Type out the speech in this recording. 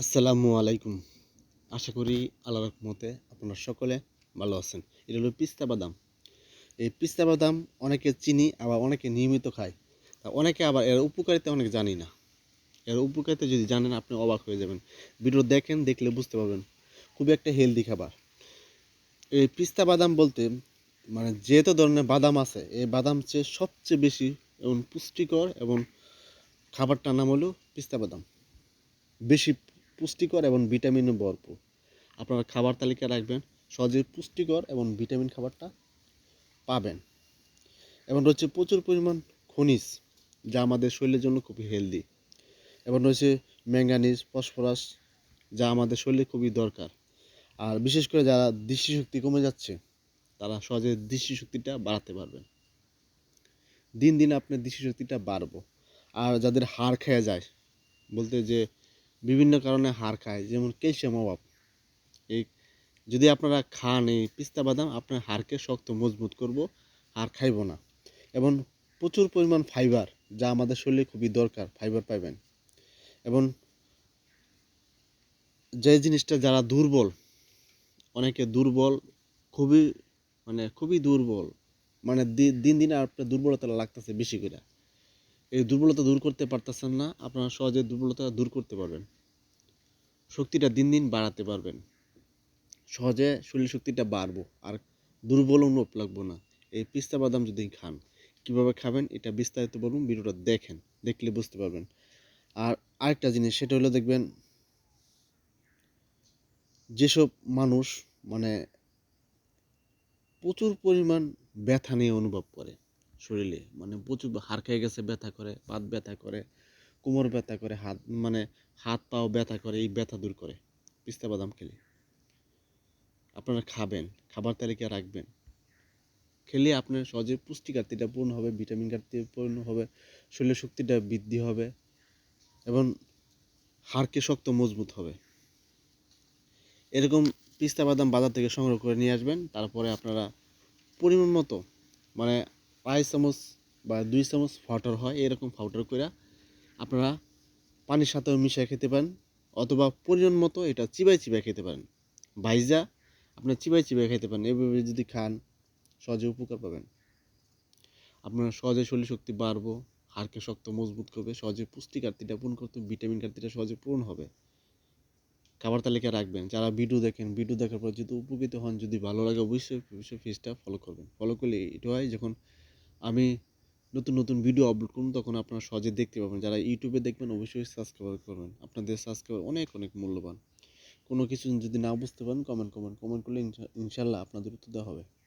আসসালামু আলাইকুম। আশা করি আল্লাহ রহমতে আপনারা সকলে ভালো আছেন। এটা হলো পিস্তা বাদাম। এই পিস্তা বাদাম অনেকে চিনি, আবার অনেকে নিয়মিত খায়। তা অনেকে আবার এর উপকারিতা অনেক জানি না। এর উপকারিতা যদি জানেন, আপনি অবাক হয়ে যাবেন। ভিডিও দেখেন, দেখলে বুঝতে পারবেন। খুবই একটা হেলদি খাবার। এই পিস্তা বাদাম বলতে মানে যেহেতু ধরনের বাদাম আছে, এই বাদাম চেয়ে সবচেয়ে বেশি এবং পুষ্টিকর এবং খাবারটার নাম হলো পিস্তা বাদাম। বেশি পুষ্টিকর এবং ভিটামিনে ভরপুর। আপনারা খাবার তালিকা রাখবেন সহজে পুষ্টিকর এবং ভিটামিন খাবারটা পাবেন। এবং রয়েছে প্রচুর পরিমাণ খনিজ, যা আমাদের শরীরের জন্য খুবই হেলদি এবং রয়েছে ম্যাঙ্গানিজ ফসফরাস যা আমাদের শরীরে খুবই দরকার। আর বিশেষ করে যারা দৃষ্টিশক্তি কমে যাচ্ছে, তারা সহজে দৃষ্টিশক্তিটা বাড়াতে পারবেন। দিন দিন আপনার দৃষ্টিশক্তিটা বাড়বো। আর যাদের হাড় খেয়ে যায়, বলতে যে বিভিন্ন কারণে হার খায়, যেমন ক্যালসিয়াম অভাব। এই যদি আপনারা খান এই পিস্তা বাদাম, আপনার হাড়কে শক্ত, মজবুত করব, হাড় খাইব না। এবং প্রচুর পরিমাণ ফাইবার, যা আমাদের শরীরে খুবই দরকার, ফাইবার পাবেন এবং যে জিনিসটা যারা দুর্বল, অনেকে দুর্বল, খুবই মানে খুবই দুর্বল মানে দিন দিন আপনার দুর্বলতা লাগতেছে বেশি করে এই দুর্বলতা দূর করতে পারতেছেন না, আপনারা সহজে দুর্বলতা দূর করতে পারবেন। শক্তিটা দিন দিন বাড়াতে পারবেন। সহজে শরীর শক্তিটা বাড়বো, আর দুর্বল অনুভব লাগবো না। এই পিস্তা বাদাম যদি খান, কীভাবে খাবেন এটা বিস্তারিত বলুন, ভিডিওটা দেখেন, দেখলে বুঝতে পারবেন। আর আরেকটা জিনিস, সেটা হলো দেখবেন, যেসব মানুষ মানে প্রচুর পরিমাণ ব্যথা নিয়ে অনুভব করে শরীরে। মানে প্রচুর হাড় খেয়ে গেছে, ব্যথা করে পাত ব্যথা করে, কোমর ব্যথা করে, হাত মানে হাত পাও ব্যথা করে, এই ব্যথা দূর করে পিস্তা বাদাম খেলে। আপনারা খাবেন, খাবার তালিকা রাখবেন। খেলে আপনার সহজে পুষ্টি ঘাটতিটা পূর্ণ হবে, ভিটামিন ঘাটতি পূর্ণ হবে, শরীরের শক্তিটা বৃদ্ধি হবে এবং হাড়কে শক্ত, মজবুত হবে। এরকম পিস্তা বাদাম বাজার থেকে সংগ্রহ করে নিয়ে আসবেন, তারপরে আপনারা পরিমাণ মতো মানে আড়াই চামচ বা দুই চামচ ফাউটার হয়, এরকম ফাউটার করে আপনারা পানির সাথেও মিশিয়ে খেতে পারেন অথবা পরিমাণ মতো এটা চিবাই চিবাই খেতে পারেন। ভাইজা আপনার চিবাই চিবাই খেতে পারেন, এভাবে যদি খান সহজে উপকার পাবেন। আপনার সহজে শরীর শক্তি বাড়বো, হাড়কে শক্ত মজবুত করবে, সহজে পুষ্টি ঘাটতিটা পূরণ করতে ভিটামিন ঘাটতিটা সহজে পূরণ হবে। খাবার তালিকা রাখবেন, যারা ভিডিও দেখেন ভিডিও দেখার পর যদি উপকৃত হন, যদি ভালো লাগে অবশ্যই অবশ্যই পেজটা ফলো করবেন। ফলো করলে এটা হয় যখন আমি নতুন নতুন ভিডিও আপলোড করুন তখন আপনারা সহজে দেখতে পাবেন যারা ইউটিউবে দেখবেন, অবশ্যই সাবস্ক্রাইব করবেন। আপনাদের সাবস্ক্রাইব অনেক অনেক মূল্যবান। কোনো কিছু যদি না বুঝতে পারেন কমেন্ট কমেন্ট কমেন্ট করলে ইনশা- ইনশাল্লাহ আপনাদের উত্তর দেওয়া হবে।